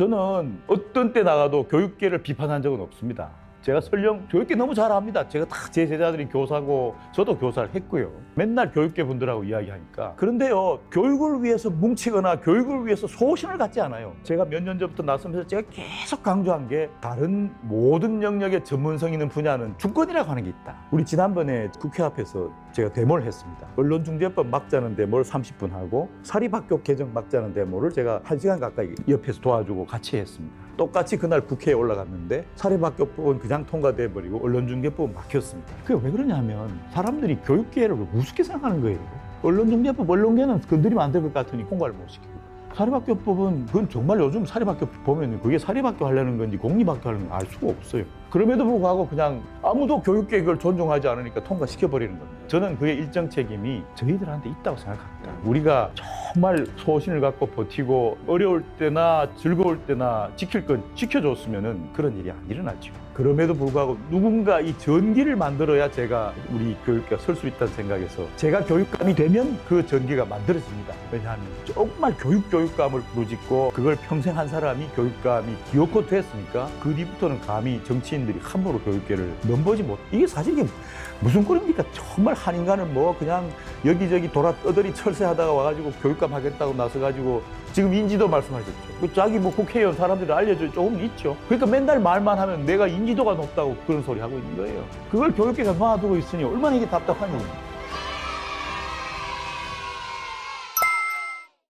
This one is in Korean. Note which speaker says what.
Speaker 1: 저는 어떤 때 나가도 교육계를 비판한 적은 없습니다. 제가 설령 교육계 너무 잘합니다. 제가 다 제 제자들이 교사고 저도 교사를 했고요. 맨날 교육계 분들하고 이야기하니까. 그런데요, 교육을 위해서 뭉치거나 교육을 위해서 소신을 갖지 않아요. 제가 몇 년 전부터 나서면서 제가 계속 강조한 게 다른 모든 영역의 전문성 있는 분야는 주권이라고 하는 게 있다. 우리 지난번에 국회 앞에서 제가 데모를 했습니다. 언론중재법 막자는 데모를 30분 하고 사립학교 개정 막자는 데모를 제가 1시간 가까이 옆에서 도와주고 같이 했습니다. 똑같이 그날 국회에 올라갔는데 사립학교법은 그냥 통과돼 버리고 언론중재법은 막혔습니다. 그게 왜 그러냐면 사람들이 교육계를 우습게 생각하는 거예요. 언론중재법 언론계는 건드리면 안 될 것 같으니 통과를 못 시키고 사립학교법은 그건 정말 요즘 사립학교 보면 그게 사립학교 하려는 건지 공립학교 하려는 건지 알 수가 없어요. 그럼에도 불구하고 그냥 아무도 교육계 그걸 존중하지 않으니까 통과시켜버리는 겁니다. 저는 그의 일정 책임이 저희들한테 있다고 생각합니다. 우리가 정말 소신을 갖고 버티고 어려울 때나 즐거울 때나 지킬 건 지켜줬으면 그런 일이 안 일어나죠. 그럼에도 불구하고 누군가 이 전기를 만들어야 제가 우리 교육계가 설 수 있다는 생각에서 제가 교육감이 되면 그 전기가 만들어집니다. 왜냐하면 정말 교육 교육감을 부르짖고 그걸 평생 한 사람이 교육감이 기어코 됐으니까 그 뒤부터는 감히 정치인들이 함부로 교육계를 넘보지 못. 이게 사실 이게 무슨 꼴입니까? 정말 한 인간은 뭐 그냥 여기저기 돌아 떠들이 철새하다가 와가지고 교육감 하겠다고 나서가지고 지금 인지도 말씀하셨죠. 그 자기 뭐 국회의원 사람들이 알려져 조금 있죠. 그러니까 맨날 말만 하면 내가 인지도가 높다고 그런 소리 하고 있는 거예요. 그걸 교육계가 놔두고 있으니 얼마나 이게 답답한 일입니까?